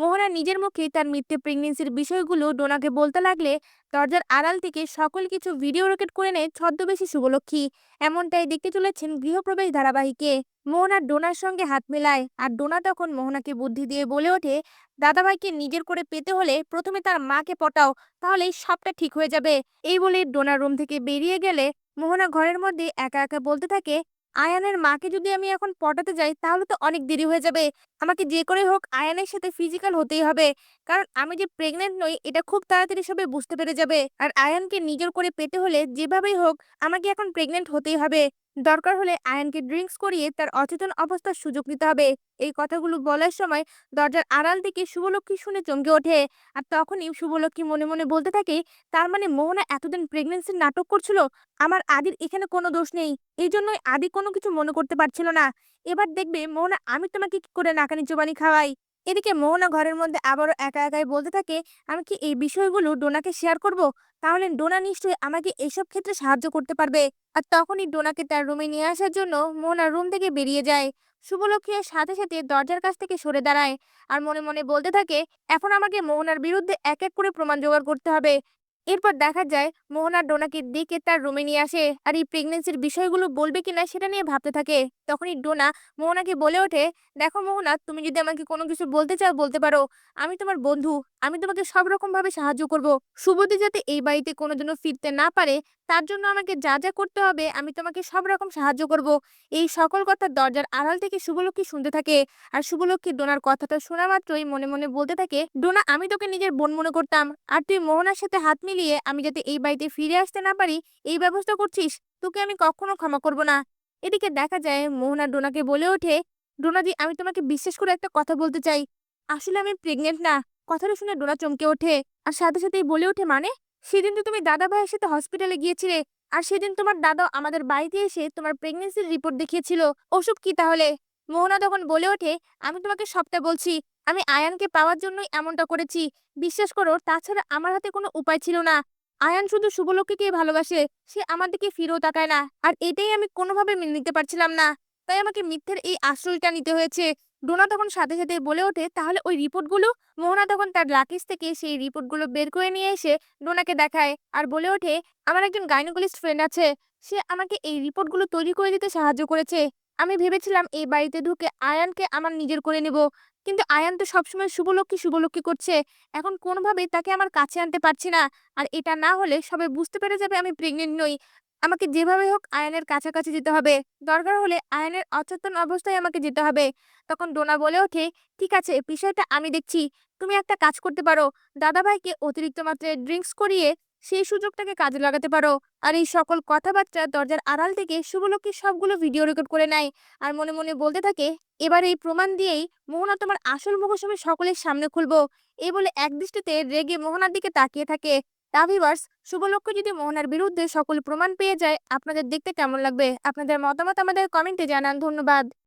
মোহনা নিজের মুখে তার মিথ্যে প্রেগনেন্সির বিষয়গুলো ডোনাকে বলতে লাগলে দরজার আড়াল থেকে সকল কিছু ভিডিও রেকর্ড করে নেয় ছদ্মবেশী শুভলক্ষ্মী। এমনটাই দেখতে চলেছেন গৃহপ্রবেশ ধারাবাহিকে। মোহনা ডোনার সঙ্গে হাত মেলায় আর ডোনা তখন মোহনাকে বুদ্ধি দিয়ে বলে ওঠে, দাদাভাইকে নিজের করে পেতে হলে প্রথমে তার মাকে পটাও তাহলেই সবটা ঠিক হয়ে যাবে। এই বলে ডোনার রুম থেকে বেরিয়ে গেলে মোহনা ঘরের মধ্যে একা একা বলতে থাকে আয়ানের মাকে যদি আমি এখন পটাতে যাই, তাহলে তো অনেক দেরি হয়ে যাবে। আমাকে যে করে হোক, আয়ানের সাথে ফিজিক্যাল হতেই হবে। কারণ আমি যে প্রেগনেন্ট নই, এটা খুব তাড়াতাড়ি সবাই বুঝতে পেরে যাবে। আর আয়ানকে নিজের করে পেতে হলে যেভাবেই হোক, আমাকে এখন প্রেগনেন্ট হতেই হবে। দরকার হলে আয়ানকে ড্রিঙ্কস করিয়ে তার অচেতন অবস্থার সুযোগ নিতে হবে। এই কথাগুলো বলার সময় দরজার আড়াল থেকে শুভলক্ষ্মী শুনে চমকে ওঠে। আর তখনই শুভলক্ষ্মী মনে মনে বলতে থাকে, তার মানে মোহনা এতদিন প্রেগনেন্সির নাটক করছিল? আমার আদির এখানে কোনো দোষ নেই। এই জন্যই আদি কোনো কিছু মনে করতে পারছিল না। এবার দেখবে, মোহনা, আমি তোমাকে কি করে নাকানি চোবানি খাওয়াই? এদিকে মোহনা ঘরের মধ্যে আবারও একা একাই বলতে থাকে, আমি কি এই বিষয়গুলো ডোনাকে শেয়ার করব? তাহলে ডোনা নিশ্চয়ই আমাকে এইসব ক্ষেত্রে সাহায্য করতে পারবে। আর তখনই ডোনাকে তার রুমে নিয়ে আসার জন্য মোহনা রুম থেকে বেরিয়ে যায়। শুভলক্ষ্মী সাথে সাথে দরজার কাছ থেকে সরে দাঁড়ায়। আর মনে মনে বলতে থাকে, এখন আমাকে মোহনার বিরুদ্ধে এক এক করে প্রমাণ জোগাড় করতে হবে। এরপর দেখা যায়, মোহনা ডোনাকে দিকে তার রুমে নিয়ে আসে। আর এই প্রেগনেন্সির বিষয়গুলো বলবে কিনা সেটা নিয়ে ভাবতে থাকে। তখনই ডোনা মোহনাকে বলে ওঠে, দেখো মোহনা, তুমি যদি আমাকে কোনো কিছু বলতে চাও, বলতে পারো। আমি তোমার বন্ধু। আমি তোমাকে সব রকম ভাবে সাহায্য করব। শুভদি যাতে এই বাড়িতে কোনো জন্য ফিরতে না পারে, তার জন্য আমাকে যা যা করতে হবে, আমি তোমাকে সব রকম সাহায্য করব। এই সকল কথা দরজার আড়াল থেকে শুভলক্ষ্মী শুনতে থাকে। আর শুভলক্ষ্মী ডোনার কথাটা শোনা মাত্রই মনে মনে বলতে থাকে, ডোনা, আমি তোকে নিজের বোন মনে করতাম। আর তুই মোহনার সাথে হাত মিলিয়ে আমি যাতে এই বাড়িতে ফিরে আসতে না পারি, এই ব্যবস্থা করছিস? তোকে আমি কখনো ক্ষমা করব না। এদিকে দেখা যায় মোহনা ডোনাকে বলে ওঠে ডোনাদি আমি তোমাকে বিশ্বাস করে একটা কথা বলতে চাই। আসলে আমি প্রেগনেন্ট না। কথাটা শুনে ডোনা চমকে ওঠে আর সাথে সাথেই বলে ওঠে মানে? সেদিন তো তুমি দাদা ভাইয়ের সাথে হসপিটালে গিয়েছিলে আর সেদিন তোমার দাদা আমাদের বাড়িতে এসে তোমার প্রেগনেন্সির রিপোর্ট দেখিয়েছিল। ওসব কি তাহলে? মোহনা তখন বলে ওঠে, আমি তোমাকে সবটা বলছি। আমি আয়ানকে পাওয়ার জন্যই এমনটা করেছি। বিশ্বাস করো, তাছাড়া আমার হাতে কোনো উপায় ছিল না। আয়ান শুধু শুভলক্ষ্মীকে ভালোবাসে, সে আমার দিকে ফিরেও তাকায় না, আর এটাই আমি কোনোভাবে মেনে নিতে পারছিলাম না। তাই আমাকে মিথ্যের এই আশ্রয়টা নিতে হয়েছে। ডোনা তখন সাথে সাথে বলে ওঠে, তাহলে ওই রিপোর্টগুলো? মোহনা তখন তার লাকিস থেকে সেই রিপোর্টগুলো বের করে নিয়ে এসে ডোনাকে দেখায় আর বলে ওঠে, আমার একজন গাইনোকলিস্ট ফ্রেন্ড আছে। সে আমাকে এই রিপোর্টগুলো তৈরি করে দিতে সাহায্য করেছে। আমি ভেবেছিলাম এই বাড়িতে ঢুকে আয়ানকে আমার নিজের করে নেব। কিন্তু আয়ান তো সবসময় শুভলক্ষ্মী শুভলক্ষ্মী করছে। এখন কোনোভাবেই তাকে আমার কাছে আনতে পারছি না। আর এটা না হলে সবাই বুঝতে পেরে যাবে আমি প্রেগনেন্ট নই। আমাকে যেভাবে হোক আয়নের কাছাকাছি যেতে হবে। দরকার হলে আয়নের অচেতন অবস্থায় আমাকে যেতে হবে। তখন ডোনা বলে ওঠে, ঠিক আছে, বিষয়টা আমি দেখছি। তুমি একটা কাজ করতে পারো। দাদাভাইকে অতিরিক্ত মাত্রায় ড্রিঙ্কস করিয়ে সেই সুযোগটাকে কাজে লাগাতে পারো। আর এই সকল কথাবার্তা দরজার আড়াল থেকে শুভলক্ষ্মী সবগুলো ভিডিও রেকর্ড করে নেয়। আর মনে মনে বলতে থাকে, এবার এই প্রমাণ দিয়েই মোহনা তোমার আসল মুখোশ সকলের সামনে খুলবো। এই বলে একদৃষ্টিতে রেগে মোহনার দিকে তাকিয়ে থাকে। টাভিভার্স শুভলক্ষ্য যদি মোহনার বিরুদ্ধে সকল প্রমাণ পেয়ে যায়, আপনাদের দেখতে কেমন লাগবে? আপনাদের মতামত আমাদের কমেন্টে জানান। ধন্যবাদ।